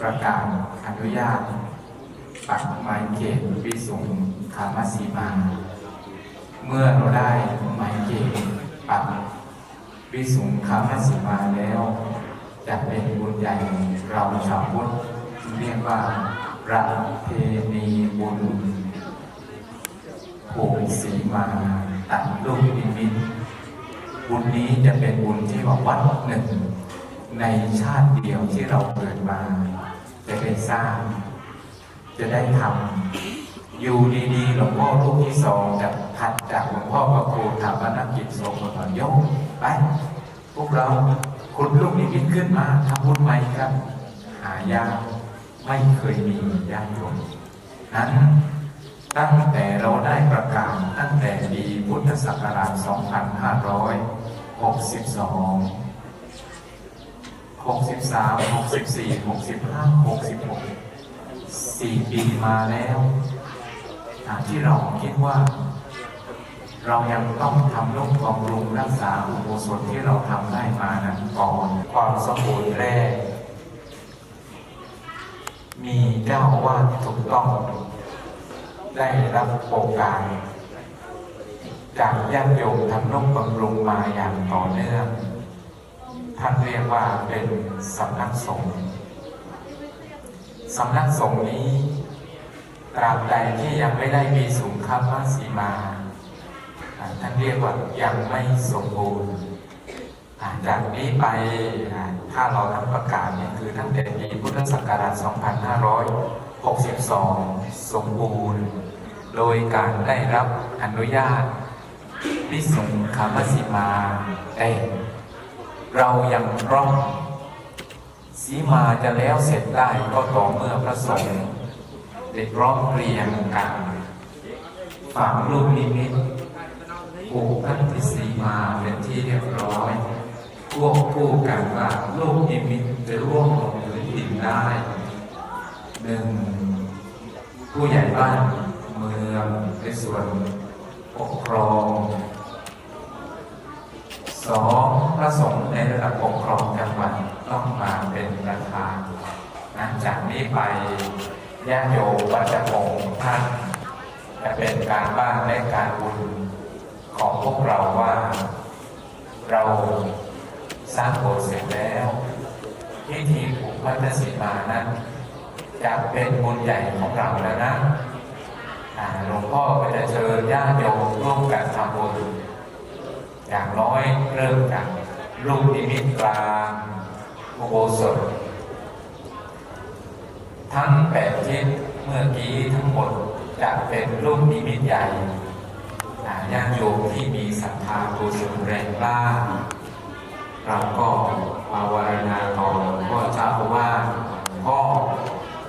ประกาศอนุญาต ปักไม้เกตวิสุงคามาสีมา เมื่อเราได้ไม้เกตปักวิสุงคามาสีมาแล้ว จะเป็นบุญใหญ่เราชาวพุทธเรียกว่าประเพณีบุญผูกสีมาตัดลูกนิมิตบุญนี้จะเป็นบุญที่ว่าวัดหนึ่งในชาติเดียวที่เราเกิดมา จะได้สร้าง จะได้ทำอยู่ดีๆหลวงพ่อรูปที่สองจะพัดจากหลวงพ่อพระครูถามนักกิจทรงมาก่อนยกไปพวกเราคุณลูกนิมิตขึ้นมาทำบุญใหม่ครับ หายากไม่เคยมีญาติโยมนั้นตั้งแต่เราได้ประกาศตั้งแต่ปีพุทธศักราช 2562 63 64 65 66สี่ปีมาแล้วที่เราคิดว่า เรายังต้องทำร่วมบำรุงรักษาอุโบสถที่เราทำได้มานั้นก่อนความสมบูรณ์แรก มีเจ้าอาวาดถูกต้อง ได้รับโอกาสจากญาติโยมทำร่วมบำรุงมาอย่างต่อเนื่อง ท่านเรียกว่าเป็นสำนักสงฆ์สำนักสงฆ์นี้ตราบใดที่ยังไม่ได้มีสุขภาสีมาอ่าท่านเรียกว่ายังไม่สมบูรณ์จากนี้ไปถ้าเราทำประกาศเนี่ยคือตั้งแต่ปีพุทธศักราช 2562 สมบูรณ์ โดยการได้รับอนุญาตพิสุงคามสีมาแต่ เรายังร่องสีมาจะแล้วเสร็จได้ก็ต่อเมื่อพระสงฆ์ได้ร้องเรียงกันฝังลูกนิมิตผูกพันธิสีมาเป็นที่เรียบร้อยควบคู่กันว่าลูกนิมิตจะร่วงลงพื้นดินได้หนึ่งผู้ใหญ่บ้านเมืองในส่วนปกครอง สองพระสงฆ์ในระดับปกครองจังหวัดต้องมาเป็นประธานนะจากนี้ไปญาติโยมวัจะคงท่านจะเป็นการบ้านและการบุญของพวกเราว่า เราสร้างโบสถ์เสร็จแล้วพิธีผูกพันธสีมานั้นจะเป็นบุญใหญ่ของเราแล้วนะหลวงพ่อก็จะเชิญญาติโยมร่วมกันทำบุญ อย่างน้อยเริ่มจากลูกนิมิตกลางอุโบสถ ทั้งแปดทิศเมื่อกี้ทั้งหมดจะเป็นลูกนิมิตใหญ่อ่าญาติโยมที่มีศรัทธากุศลแรงกล้าเราก็ภาวนาต่อพ่อเจ้าว่าพ่อ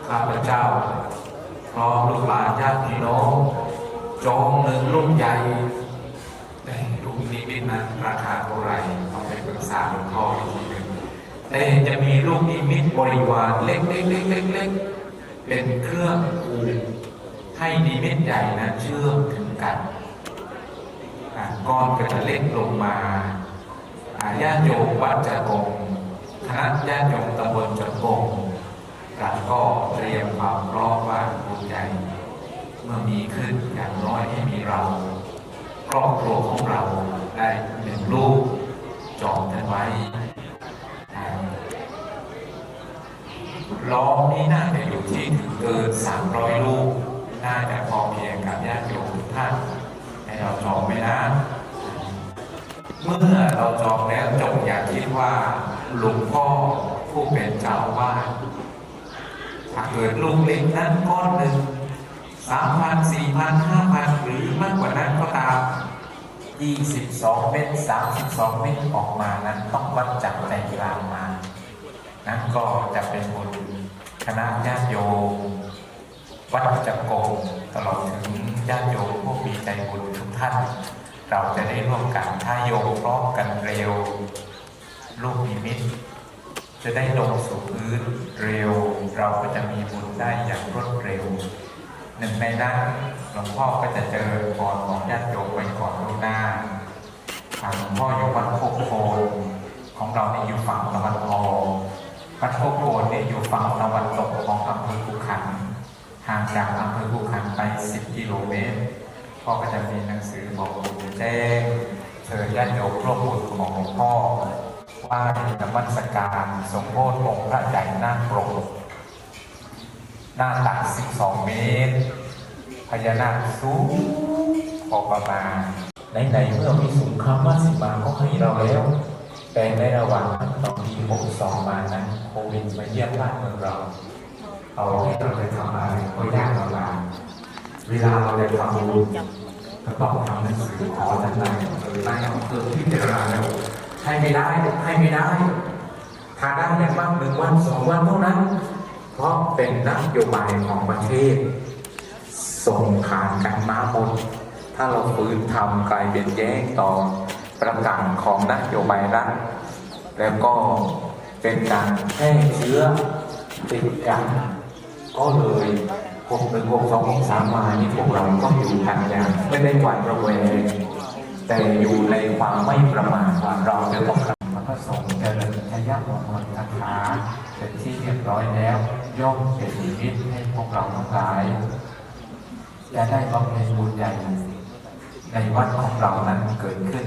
ข้าพเจ้าพร้อมลูกหลานญาติพี่น้องจองหนึ่งลูกใหญ่ นั้นราคาเท่าไหร่ต้องไปปรึกษาหลวงพ่ออีกทีหนึ่งแต่จะมีลูกนิมิตบริวารเล็กๆๆๆๆเป็นเครื่องผูกให้นิมิตใหญ่นั้นเชื่อมถึงกันอะก้อนก็จะเล็กลงมาญาติโยมวัดจะกงคณะญาติโยมตำบลจะกงเราก็เตรียมความรอมว่าบุญใหญ่เมื่อมีขึ้นอย่างน้อยให้มีเราครอบครัวของเรา ได้หนึ่งลูกจองกันไว้ล้อมนี้น่าจะอยู่ที่ถึงเกิน300ลูก น่าจะพอเพียงกับญาติโยมทุกท่านให้เราจองไว้นะ เมื่อเราจองแล้วจงอย่าคิดว่าหลวงพ่อผู้เป็นเจ้าอาวาถ้าเกิดลูกเล็กนั้นก้อนหนึ่งสามพันสี่พันห้าพันหรือมากกว่านั้นก็ตาม ยี่สิบสองเมตรสามสิบสองเมตรออกมานั้นต้องวัดจากใจกลางมา นั่นก็จะเป็นบุญคณะญาติโยมวัดจักรโกงตลอดถึงญาติโยมผู้มีใจบุญทุกท่าน เราจะได้ร่วมกันถ้าโยมพร้อมกันเร็วลูกนิมิตจะได้ลงสู่พื้นเร็ว เราก็จะมีบุญได้อย่างรวดเร็ว หนึ่งในนั้นหลวงพ่อก็จะเจอพรของญาติโยมไว้ก่อนล่วงหน้าทางหลวงพ่ออยู่วัดโคกโคนของเราในยอยู่ฝั่งตะวันออกวัดโคกโคนเนี่ยอยู่ฝั่งตะวันตกของอำเภอภูขันห่างจากอำเภอภูขันไป 10 กิโลเมตรพ่อก็จะมีหนังสือบอกแจ้งเชิญญาติโยมร่วมบุญของหลวงพ่อว่านมัสการสมโภชองค์พระใหญ่นาคปรก หน้าตัก 12 เมตร พญานาคสูงพอประมาณไหนๆเมื่อมีสูงครามมาสิมาก็ให้เราแล้ว แต่ในระหว่างตอนปี62 มานั้นโควิดมาเยี่ยมบ้านเมืองเรา เอาให้เราไปทำอะไรก็ยากลำบากเวลาเราจะทำบุญก็ต้องทำหนังสือขอจากนายอำเภอนายอำเภอพิจารณาแล้วให้ไม่ได้ให้ไม่ได้ถ้าได้อย่างมากหนึ่งวันสองวันเท่านั้น เพราะเป็นนโยบายของประเทศ ส่งผ่านกันมาหมดถ้าเราฝืนทำกลายเป็นแย้งต่อประกาศของนโยบายรัฐแล้วก็เป็นการแพร่เชื้อติดกันก็เลยหกหนึ่งหกสองหกสามมานี่พวกเราก็อยู่กันอย่างไม่ได้หวั่นระแวงแต่อยู่ในความไม่ประมาทว่าเราจะต้องทำพระสงฆ์เจริญชยมงคลคาถาเป็นที่เรียบร้อยแล้ว ย่อมเป็นนิมิตให้พวกเราทั้งหลายจะได้บำเพ็ญบุญใหญ่ในวัดของเรานั้นเกิดขึ้น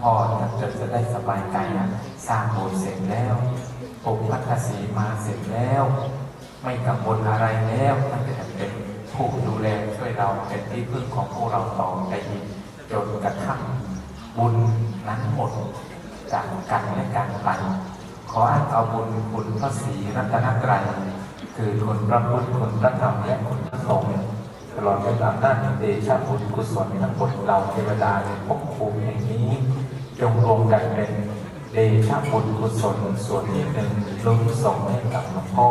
พ่อจะจะได้สบายใจนะสร้างโบสถ์เสร็จแล้วองค์พัทศีมาเสร็จแล้ว ไม่กังวลอะไรแล้วท่านจะเป็นผู้ดูแลช่วยเราเป็นที่พึ่งของพวกเราต่อไปอีกจนกระทั่งบุญนั้นหมดจากกันและการไปขอให้เอาบุญคุณพระศรีรัตนตรัย คือคุณพระพุทธคุณพระธรรมและคุณพระสงฆ์ตลอดจนอำนาจแห่เดชะบุญกุศลทั้งหมดเราเทวดาในภพภูมิแห่งนี้ จงรวมกันเป็นเดชะบุญกุศลส่วนที่หนึ่งลุ้นส่งให้กับหลวงพ่อ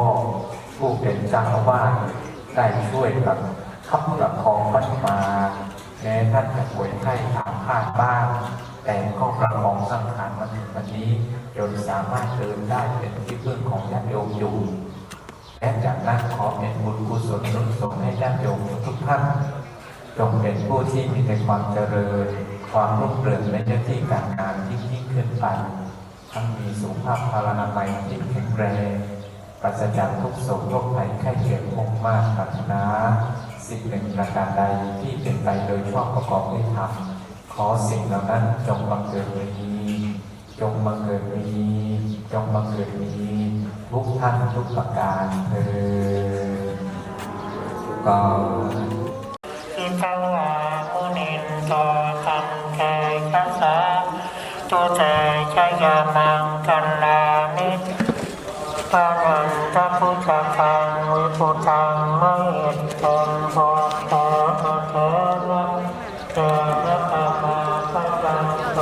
ผู้เป็นเจ้าอาวาสได้ช่วยกับขับประคองวัดมาแม้ท่านจะป่วยไข้ถามพลาดบ้าง แต่ก็ประคองสังขารมาถึงวันนี้จนสามารถเดินได้เป็นที่พึ่งของญาติโยมอยู่ และจากนั้นขอเป็นบุญกุศลนุนส่งให้ญาติโยมทุกท่านจงเป็นผู้ที่มีแต่ความเจริญ ความรุ่งเรืองในหน้าที่การงานที่ยิ่งขึ้นไปทั้งมีสุขภาพพลานามัยที่แข็งแรงปราศจากทุกโศกโรคภัยไข้เจ็บคงมากปรารถนา สิ่งหนึ่งประการใดที่เป็นไปโดยชอบประกอบด้วยธรรมขอสิ่งเหล่านั้นจงบังเกิดมีจงบังเกิดมีจงบังเกิดมี ทุกท่านทุกประการเธอก็อิทังวามุนินโตตันเทกัสสะตุเตชะยามังกันลานิปานันทพุทธคังวิปุตังมห็นตนโพโตเทนะเตนะปะมาปัจจันโต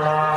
Bye.